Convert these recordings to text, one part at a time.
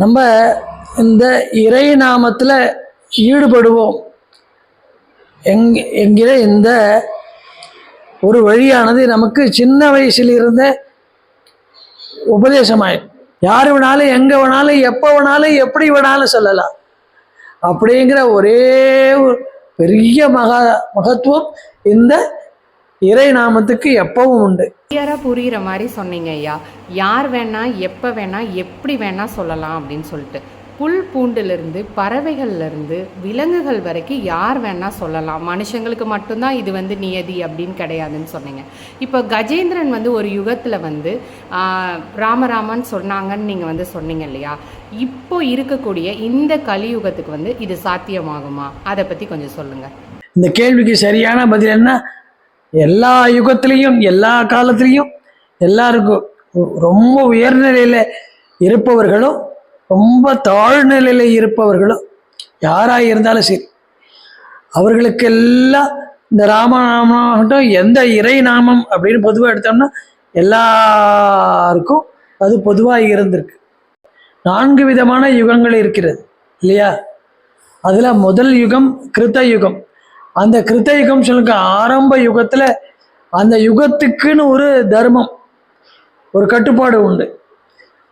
நம்ம இந்த இறை நாமத்தில் ஈடுபடுவோம். எங் என்கிற இந்த ஒரு வழியானது நமக்கு சின்ன வயசில் இருந்த உபதேசமாயிடும் யார் வேணாலும் எங்கே வேணாலும் எப்போ வேணாலும் எப்படி வேணாலும் சொல்லலாம். அப்படிங்கிற ஒரே பெரிய மகா மகத்துவம் இந்த இறை நாமத்துக்கு எப்பவும் உண்டு. கிளியராக புரிகிற மாதிரி சொன்னீங்க ஐயா. யார் வேணா எப்போ வேணா எப்படி வேணா சொல்லலாம் அப்படின்னு சொல்லிட்டு. புல் பூண்டுலேருந்து பறவைகள்லேருந்து விலங்குகள் வரைக்கும் யார் வேணா சொல்லலாம். மனுஷங்களுக்கு மட்டும்தான் இது வந்து நியதி அப்படின்னு கிடையாதுன்னு சொன்னீங்க. இப்போ கஜேந்திரன் வந்து ஒரு யுகத்தில் வந்து ஆஹ், ராமராமன் சொன்னாங்கன்னு நீங்கள் வந்து சொன்னீங்க இல்லையா? இப்போ இருக்கக்கூடிய இந்த கலியுகத்துக்கு வந்து இது சாத்தியமாகுமா? அதை பற்றி கொஞ்சம் சொல்லுங்கள் இந்த கேள்விக்கு சரியான பதில் என்ன? எல்லா யுகத்திலையும் எல்லா காலத்திலையும் எல்லாருக்கும் ரொம்ப உயர்நிலையில் இருப்பவர்களும் ரொம்ப தாழ்நிலையில் இருப்பவர்களும் யாராக இருந்தாலும் சரி அவர்களுக்கெல்லாம் இந்த ராமநாமம் எந்த இறை நாமம் அப்படின்னு பொதுவாக எடுத்தோம்னா எல்லாருக்கும் அது பொதுவாக இருந்திருக்கு. நான்கு விதமான யுகங்கள் இருக்கிறது இல்லையா? அதில் முதல் யுகம் கிருத்த யுகம். அந்த கிருத்த யுகம் சொல்லுங்க ஆரம்ப யுகத்தில் அந்த யுகத்துக்குன்னு ஒரு தர்மம் ஒரு கட்டுப்பாடு உண்டு.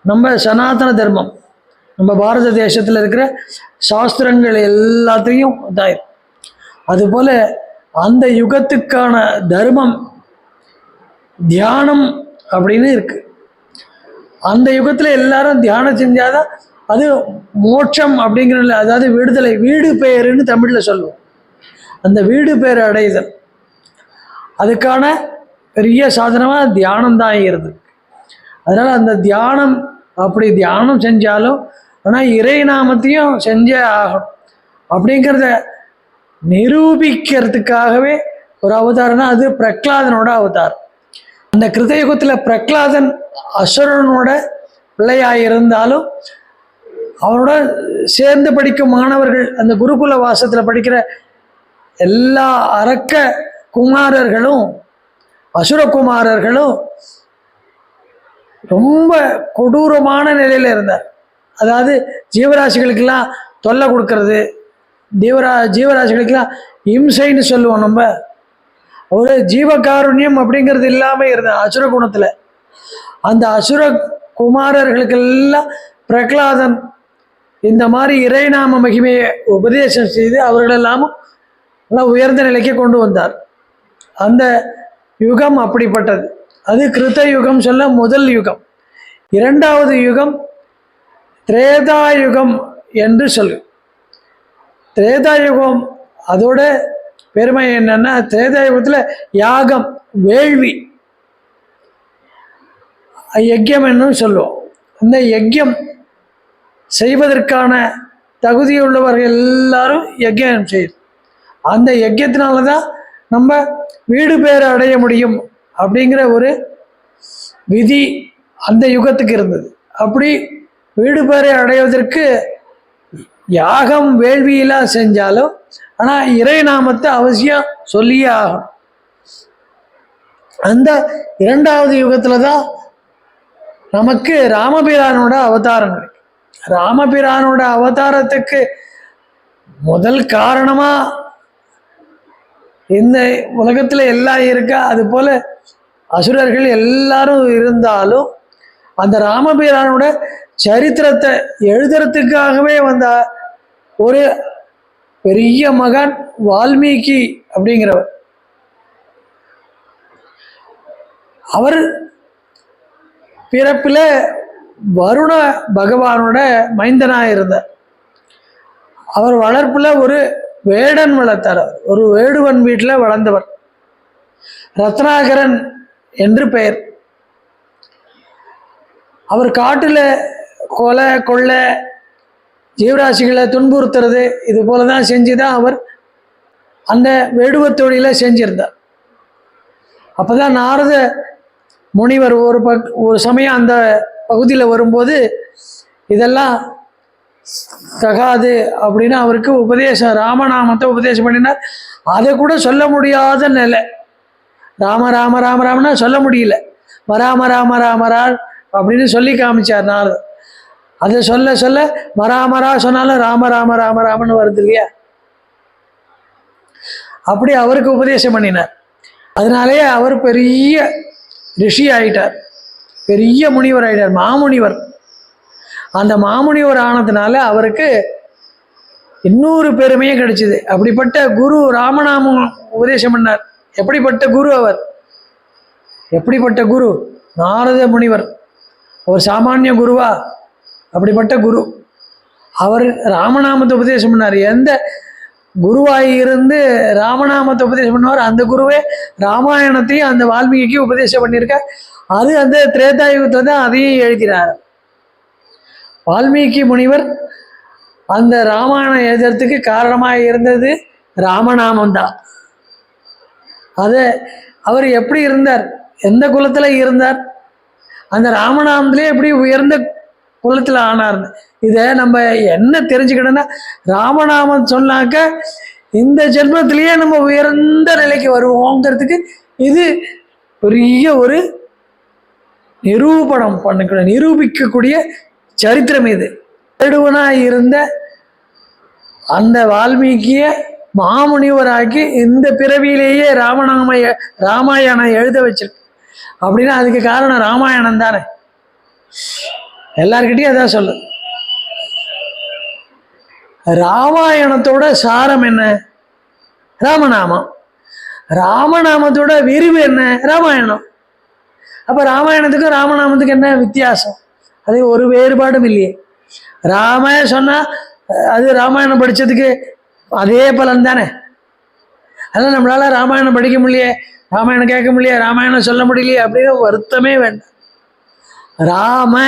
நம்ம சனாதன தர்மம் நம்ம பாரத தேசத்தில் இருக்கிற சாஸ்திரங்கள் எல்லாத்தையும் இதாயிரும் அதுபோல் அந்த யுகத்துக்கான தர்மம் தியானம் அப்படின்னு இருக்கு. அந்த யுகத்தில் எல்லாரும் தியானம் செஞ்சாதான் அது மோட்சம் அப்படிங்கிற அதாவது விடுதலை வீடு பெயருன்னு தமிழில் சொல்லுவோம். அந்த வீடு பேர் அடைதல். அதுக்கான பெரிய சாதனமாக தியானம் தான் இருது அதனால் அந்த தியானம் அப்படி தியானம் செஞ்சாலும் ஆனால் இறை நாமத்தையும் செஞ்சே ஆகணும். அப்படிங்கிறத நிரூபிக்கிறதுக்காகவே ஒரு அவதாரம்னா அது பிரகலாதனோட அவதாரம். அந்த கிருதயுகத்தில் பிரகலாதன் அசுரனோட பிள்ளையாக இருந்தாலும் அவனோட சேர்ந்து படிக்கும் மாணவர்கள் அந்த குருகுல வாசத்தில் படிக்கிற எல்லா அரக்க குமாரர்களும் அசுரகுமாரர்களும் ரொம்ப கொடூரமான நிலையில் இருந்தார். அதாவது ஜீவராசிகளுக்கெல்லாம் தொல்லை கொடுக்கறது தீவரா ஜீவராசிகளுக்கெல்லாம் இம்சைன்னு சொல்லுவோம் நம்ம. ஒரு ஜீவகாருண்யம் அப்படிங்கிறது இல்லாமல் இருந்தார் அசுர குணத்தில். அந்த அசுர குமாரர்களுக்கெல்லாம் பிரகலாதன் இந்த மாதிரி இறைநாம மகிமையை உபதேசம் செய்து அவர்களெல்லாமும் நல்லா உயர்ந்த நிலைக்கு கொண்டு வந்தார். அந்த யுகம் அப்படிப்பட்டது. அது கிருத்த யுகம் சொல்ல முதல் யுகம். இரண்டாவது யுகம் திரேதா யுகம் என்று சொல்லு. திரேதா யுகம் அதோட பெருமை என்னன்னா திரேதா யுகத்தில் யாகம் வேள்வி யஜ்யம் என்னும் சொல்லுவோம். இந்த யஜ்யம் செய்வதற்கான தகுதியுள்ளவர்கள் எல்லாரும் யஜ்யம் செய்யும் அந்த யஜ்யத்தினால தான் நம்ம வீடு பேர் அடைய முடியும் அப்படிங்கிற ஒரு விதி அந்த யுகத்துக்கு இருந்தது. அப்படி வீடு பேரை அடைவதற்கு யாகம் வேள்வியெல்லாம் செஞ்சாலும் ஆனால் இறை நாமத்தை அவசியம் சொல்லியே ஆகும் அந்த இரண்டாவது யுகத்தில் தான் நமக்கு ராமபிரானோட அவதாரம் கிடைக்கும் ராமபிரானோட அவதாரத்துக்கு முதல் காரணமாக இந்த உலகத்தில் எல்லாம் இருக்கா? அது போல் அசுரர்கள் எல்லாரும் இருந்தாலும் அந்த ராமபிரானோட சரித்திரத்தை எழுதுறதுக்காகவே வந்த ஒரு பெரிய மகான் வால்மீகி அப்படிங்கிறவர். அவர் பிறப்பில் வருண பகவானோட மைந்தனாக இருந்தார் அவர் வளர்ப்பில் ஒரு வேடன் வளர்த்தார் ஒரு வேடுவன் வீட்டில் வளர்ந்தவர். ரத்னாகரன் என்று பெயர். அவர் காட்டில் கொலை கொள்ளை ஜீவராசிகளை துன்புறுத்துறது இது போல தான் செஞ்சு தான் அவர் அந்த வேடுவ தொழிலை செஞ்சிருந்தார். அப்போ தான் நாரத முனிவர் ஒரு பக் ஒரு சமயம் அந்த பகுதியில் வரும்போது இதெல்லாம் தகாது அப்படின்னு அவருக்கு உபதேசம் ராமநாமத்தை உபதேசம் பண்ணினார். அதை கூட சொல்ல முடியாத நிலை. ராம ராம ராம ராமனா சொல்ல முடியல. வராம ராம ராம அப்படின்னு சொல்லி காமிச்சார் நாரதர். அதை சொல்ல சொல்ல மராமரா சொன்னாலும் ராம ராம ராம ராமன்னு வருது இல்லையா? அப்படி அவருக்கு உபதேசம் பண்ணினார். அதனாலேயே அவர் பெரிய ரிஷி ஆயிட்டார். பெரிய முனிவர் ஆயிட்டார் மாமுனிவர். அந்த மாமுனிவர் ஆனதுனால அவருக்கு இன்னொரு பெருமையே கிடைச்சிது. அப்படிப்பட்ட குரு ராமநாமம் உபதேசம் பண்ணார். எப்படிப்பட்ட குரு அவர்? எப்படிப்பட்ட குரு? நாரத முனிவர். அவர் சாமானிய குருவா? அப்படிப்பட்ட குரு. அவர் ராமநாமத்தை உபதேசம் பண்ணார். எந்த குருவாய் இருந்து ராமநாமத்தை உபதேசம் பண்ணுவார் அந்த குருவே ராமாயணத்தையும் அந்த வால்மீகிக்கு உபதேசம் பண்ணியிருக்கார். அது அந்த திரேதாயுகத்தில் தான் அதையும் எழுதினார். வால்மீகி முனிவர் அந்த ராமாயணம் எழுதுறதுக்கு காரணமாக இருந்தது ராமநாமம் தான் அதை அவர் எப்படி இருந்தார்? எந்த குலத்தில் இருந்தார்? அந்த ராமநாமத்திலே எப்படி உயர்ந்த குலத்தில் ஆனார்னு. இதை நம்ம என்ன தெரிஞ்சுக்கணும்னா ராமநாமம் சொன்னாக்க இந்த ஜென்மத்திலேயே நம்ம உயர்ந்த நிலைக்கு வருவோங்கிறதுக்கு இது பெரிய ஒரு நிரூபணம் பண்ணக்கூடிய நிரூபிக்கக்கூடிய சரித்திரம் இது. வேடுவனாக இருந்த அந்த வால்மீகிய மாமுனிவராக்கி இந்த பிறவியிலேயே ராமநாம ராமாயணம் எழுத வச்சிருக்கு அப்படின்னா அதுக்கு காரணம் ராமாயணம் தானே. எல்லார்கிட்டயும் அதான் சொல்லு. ராமாயணத்தோட சாரம் என்ன? ராமநாமம். ராமநாமத்தோட விரிவு என்ன? ராமாயணம். அப்போ ராமாயணத்துக்கும் ராமநாமத்துக்கும் என்ன வித்தியாசம்? அது ஒரு வேறுபாடும் இல்லையே. ராம சொன்னால் அது ராமாயணம் படித்ததுக்கு அதே பலன் தானே? அதனால் நம்மளால் ராமாயணம் படிக்க முடியலையே ராமாயணம் கேட்க முடியலையே ராமாயணம் சொல்ல முடியலையே அப்படின்னு வருத்தமே வேண்டாம். ராம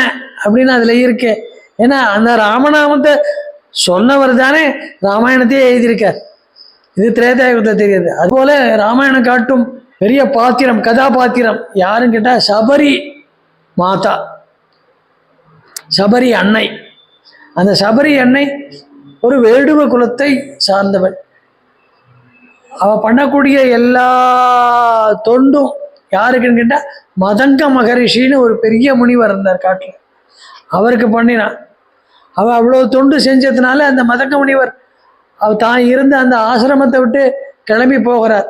அப்படின்னு அதில் இருக்கு. ஏன்னா அந்த ராமநாமத்தை சொன்னவர் தானே ராமாயணத்தையே எழுதியிருக்கார். இது திரேதாயுகத்தில் தெரியுது. அதுபோல் ராமாயணம் காட்டும் பெரிய பாத்திரம் கதாபாத்திரம் யாருன்னு கேட்டால் சபரி மாதா. சபரி அன்னை. அந்த சபரி அன்னை ஒரு வேடுவ குலத்தை சார்ந்தவள். அவள் பண்ணக்கூடிய எல்லா தொண்டும் யாருக்குன்னு கேட்டால் மதங்க மகரிஷின்னு ஒரு பெரிய முனிவர் இருந்தார் காட்டில். அவருக்கு பண்ணினான் அவள் அவ்வளோ தொண்டு செஞ்சதுனால அந்த மதங்க முனிவர் அவ தான் இருந்த அந்த ஆசிரமத்தை விட்டு கிளம்பி போகிறார்.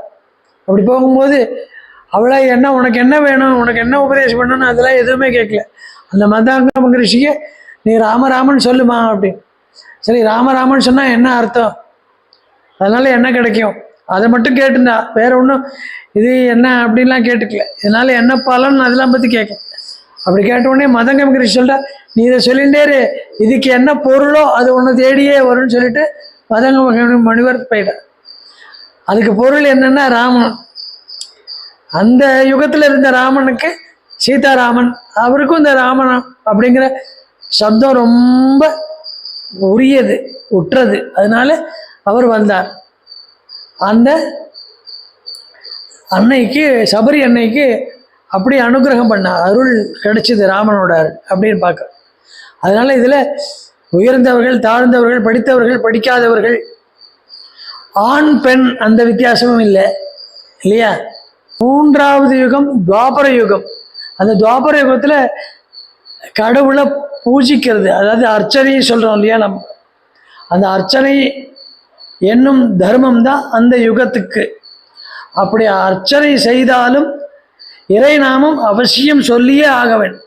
அப்படி போகும்போது அவளை என்ன உனக்கு என்ன வேணும் உனக்கு என்ன உபதேசம் பண்ணணும் அதெல்லாம் எதுவுமே கேட்கல. அந்த மதங்க மகரிஷிக்கு நீ ராமராமன் சொல்லுமா அப்படின்னு. சரி ராமராமன் சொன்னால் என்ன அர்த்தம்? அதனால என்ன கிடைக்கும்? அதை மட்டும் கேட்டுண்டா வேற ஒன்றும் இது என்ன? அப்படின்லாம் கேட்டுக்கல. இதனால என்ன பலன்? அதெல்லாம் பற்றி கேட்கல. அப்படி கேட்ட உடனே மதங்க மகரிஷி சொல்லிட்டா நீ இதை சொல்லிட்டேரு இதுக்கு என்ன பொருளோ அது ஒன்று தேடியே வரும்னு சொல்லிட்டு மதங்க மணிவர் போயிட்டார் அதுக்கு பொருள் என்னென்னா ராமன். அந்த யுகத்தில் இருந்த ராமனுக்கு சீதாராமன் அவருக்கும் இந்த ராமன் அப்படிங்கிற சப்தம் ரொம்ப உரியது உற்றது. அதனால அவர் வந்தார். அந்த அன்னைக்கு சபரி அன்னைக்கு அப்படி அனுகிரகம் பண்ணார். அருள் கிடைச்சது ராமனோட அப்படின்னு பார்க்க. அதனால இதில் உயர்ந்தவர்கள் தாழ்ந்தவர்கள் படித்தவர்கள் படிக்காதவர்கள் ஆண் பெண் அந்த வித்தியாசமும் இல்லை இல்லையா? மூன்றாவது யுகம் துவாபர யுகம். அந்த துவாபர யுகத்தில் கடவுளை பூஜிக்கிறது. அதாவது அர்ச்சனையை சொல்கிறோம் இல்லையா நம்ம? அந்த அர்ச்சனை என்னும் தர்மம் தான் அந்த யுகத்துக்கு. அப்படி அர்ச்சனை செய்தாலும் இறைநாமம் அவசியம் சொல்லியே ஆக வேண்டும்.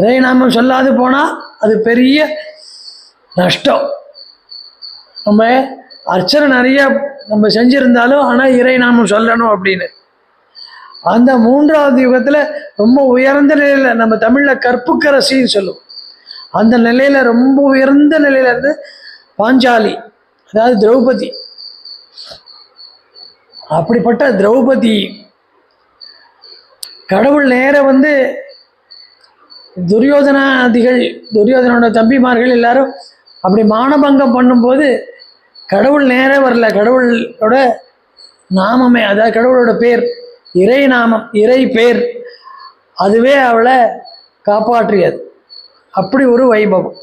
இறைநாமம் சொல்லாது போனால் அது பெரிய நஷ்டம். நம்ம அர்ச்சனை நிறைய நம்ம செஞ்சிருந்தாலும் ஆனால் இறைநாமம் சொல்லணும் அப்படின்னு. அந்த மூன்றாவது யுகத்தில் ரொம்ப உயர்ந்த நிலையில் நம்ம தமிழில் கற்புக்கரசின்னு சொல்லுவோம் அந்த நிலையில் ரொம்ப உயர்ந்த நிலையில இருந்து பாஞ்சாலி அதாவது திரௌபதி. அப்படிப்பட்ட திரௌபதி கடவுள் நேர வந்து துரியோதனாதிகள் துரியோதனோட தம்பிமார்கள் எல்லாரும் அப்படி மானபங்கம் பண்ணும்போது கடவுள் நேர வரல. கடவுளோட நாமமே அதாவது கடவுளோட பேர் இறை நாமம் இறை பேர் அதுவே அவளை காப்பாற்றியது. அப்படி ஒரு வைபவம்.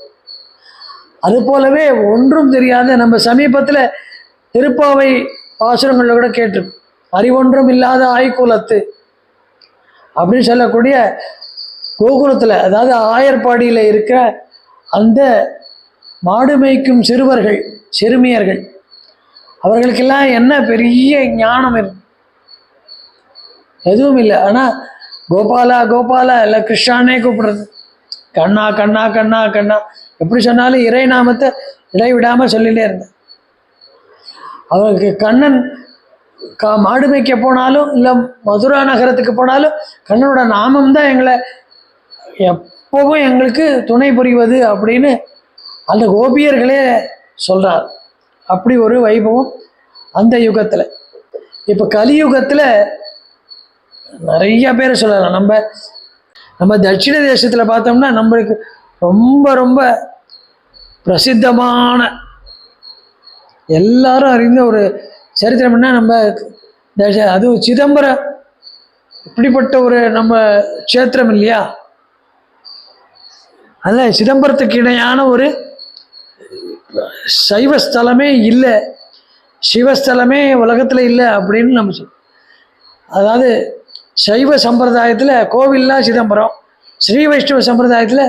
அது போலவே ஒன்றும் தெரியாத நம்ம சமீபத்தில் திருப்பாவை பாசுரங்களில் கூட கேட்டிருக்கோம். அறிவொன்றும் இல்லாத ஆய்குலத்து அப்படின்னு சொல்லக்கூடிய கோகுலத்தில் அதாவது ஆயர்பாடியில் இருக்கிற அந்த மாடு மேய்க்கும் சிறுவர்கள் சிறுமியர்கள் அவர்களுக்கெல்லாம் என்ன பெரிய ஞானம் இருக்கு? எதுவும் இல்லை. ஆனால் கோபாலா கோபாலா இல்லை கிருஷ்ணானே கூப்பிடுறது. கண்ணா கண்ணா கண்ணா கண்ணா. எப்படி சொன்னாலும் இறை நாமத்தை இடைவிடாமல் சொல்லிட்டே இருந்தேன். அவருக்கு கண்ணன் கா மாடு மேய்க்க போனாலும் இல்லை மதுரா நகரத்துக்கு போனாலும் கண்ணனோட நாமம் தான் எங்களை எப்பவும் எங்களுக்கு துணை புரிவது அப்படின்னு அந்த கோபியர்களே சொல்கிறார் அப்படி ஒரு வைபவம் அந்த யுகத்தில். இப்போ கலியுகத்தில் நிறைய பேர் சொல்லலாம். நம்ம நம்ம தட்சிண தேசத்தில் பார்த்தோம்னா நம்மளுக்கு ரொம்ப ரொம்ப பிரசித்தமான எல்லாரும் அறிந்த ஒரு சரித்திரம்னா நம்ம அதுவும் சிதம்பரம் இப்படிப்பட்ட ஒரு நம்ம க்ஷேத்திரம் இல்லையா? அதில் சிதம்பரத்துக்கு இணையான ஒரு சைவ ஸ்தலமே இல்லை. சிவஸ்தலமே உலகத்தில் இல்லை அப்படின்னு நம்ம சொல்லுவோம் அதாவது சைவ சம்பிரதாயத்தில் கோவில்னா சிதம்பரம் ஸ்ரீ வைஷ்ணவ சம்பிரதாயத்தில்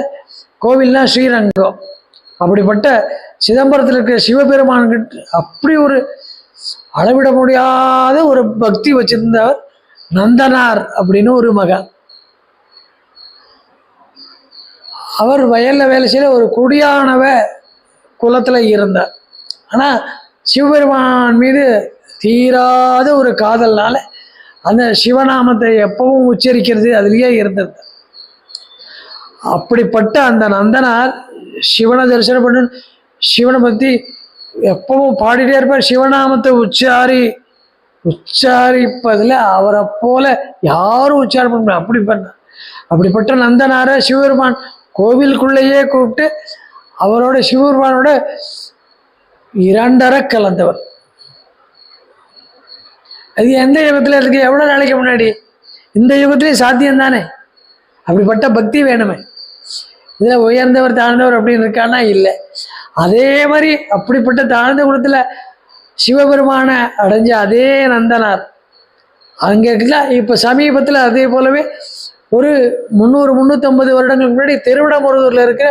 கோவில்னா ஸ்ரீரங்கம். அப்படிப்பட்ட சிதம்பரத்தில் இருக்கிற சிவபெருமான்கிட்ட அப்படி ஒரு அளவிட முடியாத ஒரு பக்தி வச்சிருந்தவர் நந்தனார் அப்படின்னு ஒரு மகன். அவர் வயலில் வேலை செய்ய ஒரு குடியானவ குலத்தில் இருந்தார். ஆனால் சிவபெருமான் மீது தீராத ஒரு காதல்னால அந்த சிவநாமத்தை எப்பவும் உச்சரிக்கிறது அதுலேயே இருந்தது. அப்படிப்பட்ட அந்த நந்தனார் சிவனை தரிசனம் பண்ண சிவனை பற்றி எப்பவும் பாடிட்டே இருப்பார். சிவநாமத்தை உச்சாரி உச்சாரிப்பதில் அவரை போல யாரும் உச்சாரம் பண்ண அப்படி பண்ண அப்படிப்பட்ட நந்தனாரை சிவபெருமான் கோவிலுக்குள்ளேயே கூப்பிட்டு அவரோட சிவபெருமானோட இரண்டரை கலந்தவர். அது எந்த யுகத்தில் இருக்கு? எவ்வளோ நாளைக்கு முன்னாடி? இந்த யுகத்திலேயும் சாத்தியம் தானே அப்படிப்பட்ட பக்தி வேணுமே. இதில் உயர்ந்தவர் தாழ்ந்தவர் அப்படின்னு இருக்கானா? இல்லை. அதே மாதிரி அப்படிப்பட்ட தாழ்ந்த குணத்தில் சிவபெருமானை அடைஞ்ச அதே நந்தனார். அங்கே இருக்குல்ல இப்போ சமீபத்தில் அதே போலவே ஒரு முந்நூறு முந்நூற்றம்பது வருடங்களுக்கு முன்னாடி திருவிடமுருதூரில் இருக்கிற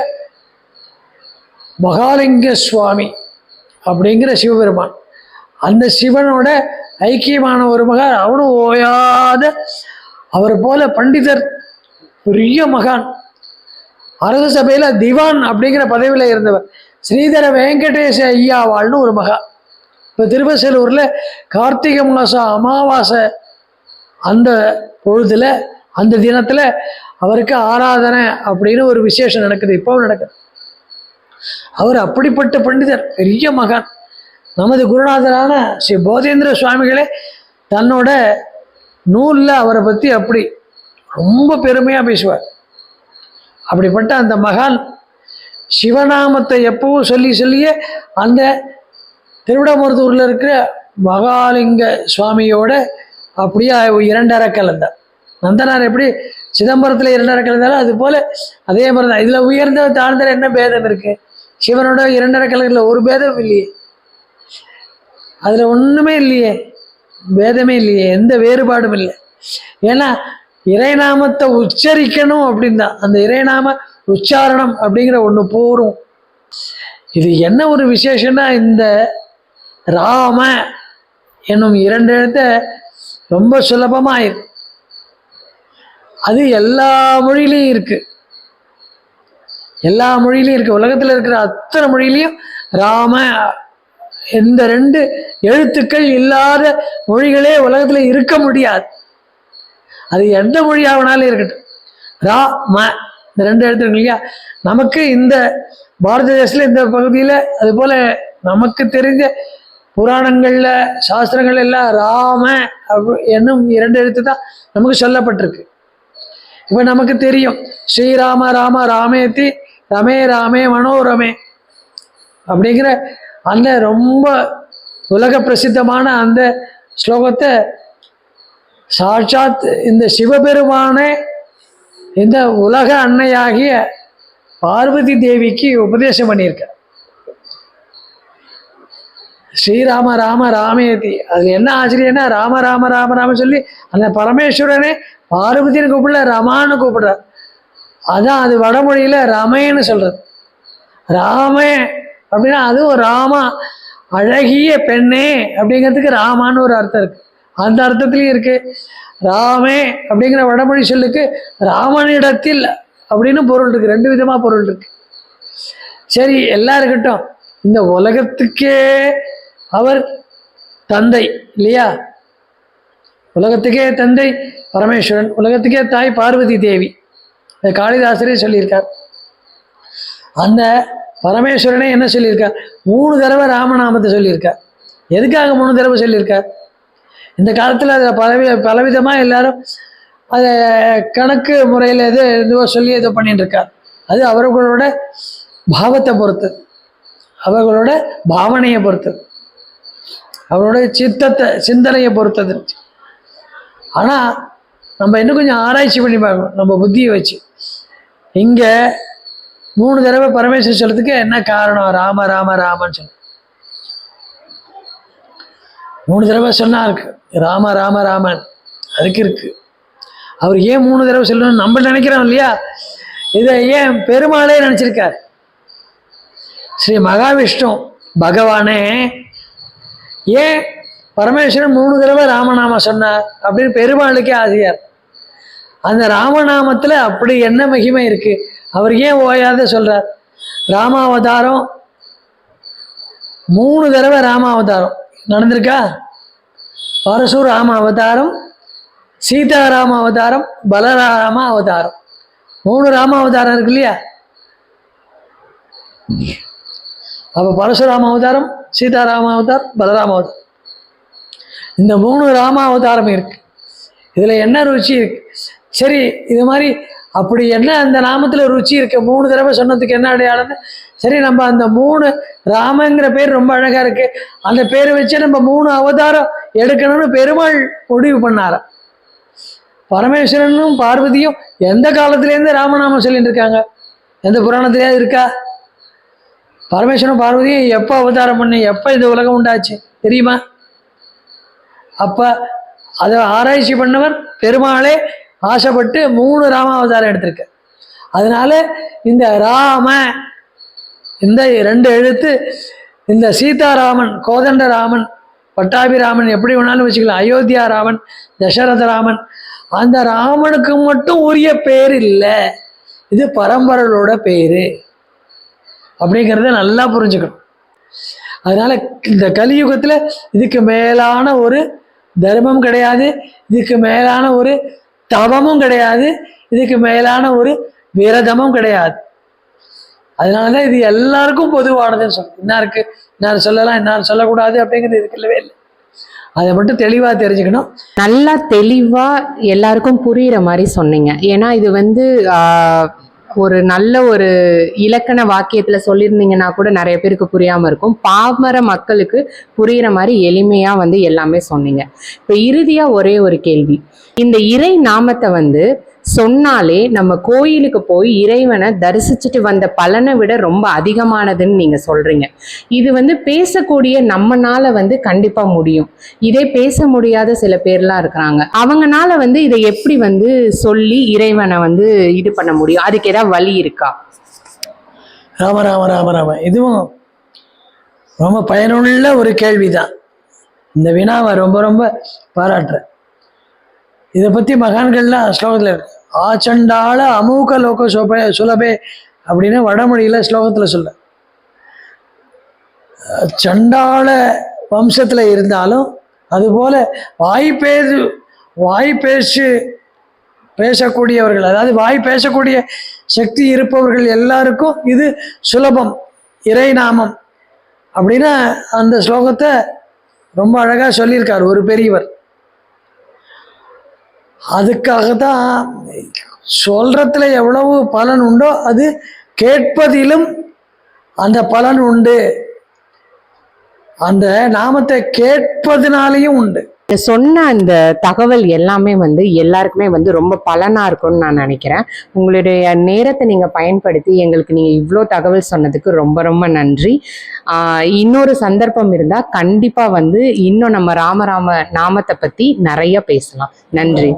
மகாலிங்க சுவாமி அப்படிங்கிற சிவபெருமான். அந்த சிவனோட ஐக்கியமான ஒரு மகன். அவனும் ஓயாத அவர் போல பண்டிதர் பெரிய மகான். அரச சபையில் திவான் அப்படிங்கிற பதவியில் இருந்தவர். ஸ்ரீதர வெங்கடேச ஐயாவாள்னு ஒரு மகா இப்போ திருவசலூரில் கார்த்திகை மாதம் அமாவாசை அந்த பொழுதில் அந்த தினத்தில் அவருக்கு ஆராதனை அப்படின்னு ஒரு விசேஷம் நடக்குது. இப்போவும் நடக்குது. அவர் அப்படிப்பட்ட பண்டிதர் பெரிய மகான். நமது குருநாதரான ஸ்ரீ போதேந்திர சுவாமிகளே தன்னோட நூலில் அவரை பற்றி அப்படி ரொம்ப பெருமையாக பேசுவார். அப்படிப்பட்ட அந்த மகான் சிவநாமத்தை எப்பவும் சொல்லி சொல்லியே அந்த திருவிடமருத்தூரில் இருக்கிற மகாலிங்க சுவாமியோட அப்படியே இரண்டரை கலந்தார். நந்தனார் எப்படி சிதம்பரத்தில் இரண்டரை கலந்தாலும் அது போல் அதே மாதிரி தான் இதில் உயர்ந்த தாழ்ந்தர் என்ன பேதம் இருக்குது சிவனோட இரண்டரை கலரில் ஒரு பேதம் இல்லையே. அதில் ஒன்றுமே இல்லையே. வேதமே இல்லையே. எந்த வேறுபாடும் இல்லை. ஏன்னா இறைநாமத்தை உச்சரிக்கணும் அப்படின்னு தான் அந்த இறைநாம உச்சாரணம் அப்படிங்கிற ஒன்று போரும். இது என்ன ஒரு விசேஷம்னா இந்த ராம என்னும் இரண்டு எழுத்த ரொம்ப சுலபமாக அது எல்லா மொழியிலையும் இருக்கு. எல்லா மொழியிலையும் இருக்கு. உலகத்தில் இருக்கிற அத்தனை மொழியிலையும் ராம இந்த ரெண்டு எழுத்துக்கள் இல்லாத மொழிகளே உலகத்தில் இருக்க முடியாது. அது எந்த மொழியாகனாலும் இருக்கட்டும். ரா ம இந்த ரெண்டு எழுத்துக்கள் இல்லையா? நமக்கு இந்த பாரத தேசத்தில் இந்த பகுதியில் அதுபோல் நமக்கு தெரிஞ்ச புராணங்களில் சாஸ்திரங்கள் எல்லாம் ராம என்னும் இரண்டு எழுத்து தான் நமக்கு சொல்லப்பட்டிருக்கு. இப்போ நமக்கு தெரியும். ஸ்ரீராம ராம ராமேத்தி ரமே ராமே மனோரமே அப்படிங்கிற அந்த ரொம்ப உலக பிரசித்தமான அந்த ஸ்லோகத்தை சாட்சாத் இந்த சிவபெருமானே இந்த உலக அன்னையாகிய பார்வதி தேவிக்கு உபதேசம் பண்ணியிருக்க ஸ்ரீராம ராம ராமேதி. அது என்ன ஆச்சரியன்னா ராம ராம ராம ராம சொல்லி அந்த பரமேஸ்வரனே பார்வதின்னு கூப்பிடல ரமான்னு கூப்பிடுறார். அதான் அது வடமொழியில ரமேன்னு சொல்றது. ராமே அப்படின்னா அதுவும் ராமா அழகிய பெண்ணே அப்படிங்கிறதுக்கு ராமான்னு ஒரு அர்த்தம் இருக்கு. அந்த அர்த்தத்துலையும் இருக்கு. ராமே அப்படிங்கிற வடமொழி சொல்லுக்கு ராமனிடத்தில் அப்படின்னு பொருள் இருக்கு. ரெண்டு விதமா பொருள் இருக்கு. சரி எல்லாம் இருக்கட்டும். இந்த உலகத்துக்கே அவர் தந்தை இல்லையா? உலகத்துக்கே தந்தை பரமேஸ்வரன் உலகத்துக்கே தாய் பார்வதி தேவி. காளிதாசரே சொல்லியிருக்கார். அந்த பரமேஸ்வரனே என்ன சொல்லியிருக்கார் மூணு தடவை ராமநாமத்தை சொல்லியிருக்கார் எதுக்காக மூணு தடவை சொல்லியிருக்கார் இந்த காலத்தில் அதில் பலவி பலவிதமாக எல்லாரும் அதை கணக்கு முறையில் எது எதுவோ சொல்லி ஏதோ பண்ணிட்டுருக்கார் அது அவர்களோட பாவத்தை பொறுத்து. அவர்களோட பாவனையை பொறுத்தது அவரோட சித்தத்தை சிந்தனையை பொறுத்தது. ஆனால் நம்ம இன்னும் கொஞ்சம் ஆராய்ச்சி பண்ணி பார்க்கணும். நம்ம புத்தியை வச்சு. இங்கே மூணு தடவை பரமேஸ்வர் சொல்றதுக்கு என்ன காரணம்? ராம ராம ராமன்னு சொல்லு. மூணு தடவை சொன்னா இருக்கு. ராம ராம ராமன். அதுக்கு இருக்கு. அவர் ஏன் மூணு தடவை சொல்லணும்னு நம்ம நினைக்கிறோம் இல்லையா? இதை ஏன் பெருமாளே நினச்சிருக்கார்? ஸ்ரீ மகாவிஷ்ணு பகவானே ஏன் பரமேஸ்வரன் மூணு தடவை ராமநாம சொன்னார் அப்படின்னு பெருமாளுக்கே ஆசையார் அந்த ராமநாமத்தில் அப்படி என்ன மகிமை இருக்கு? அவர் ஏன் ஓயாத சொல்றார்? ராமாவதாரம் மூணு தடவை ராமாவதாரம். நடந்திருக்கா? பரசு ராம அவதாரம் சீதாராம அவதாரம் பலராம அவதாரம் மூணு ராம அவதாரம் இருக்கு இல்லையா? அப்போ பரசுராம அவதாரம் சீதாராம அவதாரம் பலராம அவதாரம் இந்த மூணு ராம அவதாரம் இருக்கு. இதில் என்ன ருச்சி இருக்கு? சரி இது மாதிரி அப்படி என்ன அந்த நாமத்தில் ருச்சி இருக்க? மூணு தடவை சொன்னதுக்கு என்ன அடையாளம்னு? சரி நம்ம அந்த மூணு ராமங்கிற பேர் ரொம்ப அழகாக இருக்குது அந்த பேரை வச்சு நம்ம மூணு அவதாரம் எடுக்கணும்னு பெருமாள் முடிவு பண்ணாராம் பரமேஸ்வரனும் பார்வதியும் எந்த காலத்துலேருந்து ராமநாமம் சொல்லிட்டு இருக்காங்க? எந்த புராணத்திலேயாவது இருக்கா? பரமேஸ்வரன் பார்வதியும் எப்போ அவதாரம் பண்ணி எப்போ இந்த உலகம் உண்டாச்சு? தெரியுமா? அப்போ அதை ஆராய்ச்சி பண்ணவர் பெருமாளே ஆசைப்பட்டு மூணு ராமாவதாரம் எடுத்திருக்கு. அதனால இந்த ராம இந்த ரெண்டு எழுத்து இந்த சீதாராமன் கோதண்ட ராமன் பட்டாபிராமன் எப்படி வேணாலும் வச்சுக்கலாம். அயோத்தியா ராமன் தசரத ராமன் அந்த ராமனுக்கு மட்டும் உரிய பேர் இல்லை. இது பரம்பரையோட பேர். அப்படிங்கிறத நல்லா புரிஞ்சுக்கணும். அதனால இந்த கலியுகத்தில் இதுக்கு மேலான ஒரு தர்மம் கிடையாது. இதுக்கு மேலான ஒரு தவமும் கிடையாது. இதுக்கு மேலான ஒரு விரதமும் கிடையாது. அதனால தான் இது எல்லாருக்கும் பொதுவானதுன்னு சொல்லணும் இன்னாருக்கு இன்னார் சொல்லலாம் இன்னார் சொல்லக்கூடாது அப்படிங்கிறது இதுக்கு இல்லவே இல்லை. அதை மட்டும் தெளிவாக தெரிஞ்சுக்கணும். நல்லா தெளிவாக எல்லாருக்கும் புரிகிற மாதிரி சொன்னீங்க. ஏன்னா இது வந்து ஒரு நல்ல ஒரு இலக்கண வாக்கியத்துல சொல்லியிருந்தீங்கன்னா கூட நிறைய பேருக்கு புரியாம இருக்கும். பாமர மக்களுக்கு புரியுற மாதிரி எளிமையா வந்து எல்லாமே சொன்னீங்க. இப்ப இறுதியா ஒரே ஒரு கேள்வி. இந்த இறை நாமத்தை வந்து சொன்னாலே நம்ம கோயிலுக்கு போய் இறைவனை தரிசிச்சுட்டு வந்த பலனை விட ரொம்ப அதிகமானதுன்னு நீங்கள் சொல்கிறீங்க இது வந்து பேசக்கூடிய நம்மனால வந்து கண்டிப்பாக முடியும். இதே பேச முடியாத சில பேர்லாம் இருக்கிறாங்க. அவங்கனால வந்து இதை எப்படி வந்து சொல்லி இறைவனை வந்து இது பண்ண முடியும்? அதுக்கு ஏதாவது வழி இருக்கா? ராம ராம ராம ராம. இதுவும் ரொம்ப பயனுள்ள ஒரு கேள்விதான். இந்த வினாவை ரொம்ப ரொம்ப பாராட்டுறேன். இதை பற்றி மகான்கள்லாம் ஸ்லோகத்தில் இருக்கு. ஆச்சண்டால அமூக லோக சோபே சுலபே அப்படின்னு வடமொழியில் ஸ்லோகத்தில் சொல்ல அஹ் சண்டாள வம்சத்தில் இருந்தாலும் அதுபோல் வாய் பேசு வாய் பேசு பேசக்கூடியவர்கள் அதாவது வாய் பேசக்கூடிய சக்தி இருப்பவர்கள் எல்லாருக்கும் இது சுலபம் இறைநாமம் அப்படின்னு அந்த ஸ்லோகத்தை ரொம்ப அழகாக சொல்லியிருக்கார் ஒரு பெரியவர். அதுக்காக தான் சொல்கிறதுல எவ்வளவு பலன் உண்டோ அது கேட்பதிலும் அந்த பலன் உண்டு. அந்த நாமத்தை கேட்பதினாலேயும் உண்டு. சொன்ன அந்த தகவல் எல்லாமே வந்து எல்லாருக்குமே வந்து ரொம்ப பலனாக இருக்கும்னு நான் நினைக்கிறேன். உங்களுடைய நேரத்தை நீங்கள் பயன்படுத்தி எங்களுக்கு நீங்கள் இவ்வளோ தகவல் சொன்னதுக்கு ரொம்ப ரொம்ப நன்றி. இன்னொரு சந்தர்ப்பம் இருந்தால் கண்டிப்பாக வந்து இன்னும் நம்ம ராமராம நாமத்தை பற்றி நிறைய பேசலாம். நன்றி.